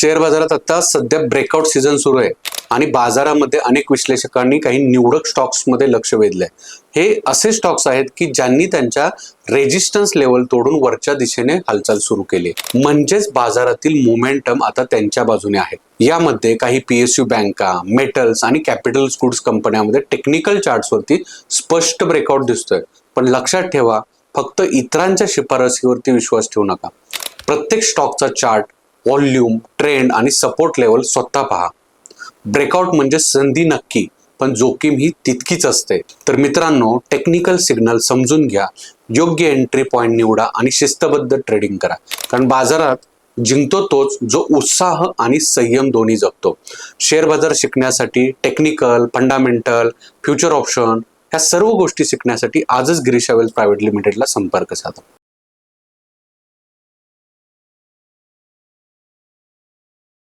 Share बाजारात आता सध्या ब्रेकआउट सीझन सुरू आहे. आणि बाजारामध्ये अनेक विश्लेषकांनी काही निवडक स्टॉक्समध्ये लक्ष वेधलंय. हे असे स्टॉक्स आहेत की ज्यांनी त्यांच्या रेजिस्टन्स लेवल तोडून वरच्या दिशेने हालचाल सुरू केली. म्हणजेच बाजारातील मोमेंटम आता त्यांच्या बाजूने आहे. यामध्ये काही पीएसयू बँका मेटल्स आणि कॅपिटल गुड्स कंपन्यांमध्ये टेक्निकल चार्ट्सवरती स्पष्ट ब्रेकआउट दिसतोय. पण लक्षात ठेवा फक्त इतरांच्या शिफारसीवरती विश्वास ठेवू नका. प्रत्येक स्टॉकचा चार्ट व्हॉल्यूम ट्रेंड आणि सपोर्ट लेवल स्वतः पहा. ब्रेकआउट म्हणजे संधी नक्की पण जोखीम ही तितकीच असते. तर मित्रांनो टेक्निकल सिग्नल समजून घ्या. योग्य एंट्री पॉईंट निवडा आणि शिस्तबद्ध ट्रेडिंग करा. कारण बाजारात जिंकतो तोच जो उत्साह आणि संयम दोन्ही जगतो. शेअर बाजार शिकण्यासाठी टेक्निकल फंडामेंटल फ्युचर ऑप्शन ह्या सर्व गोष्टी शिकण्यासाठी आजच गिरीशावेल प्रायव्हेट लिमिटेडला संपर्क साधा.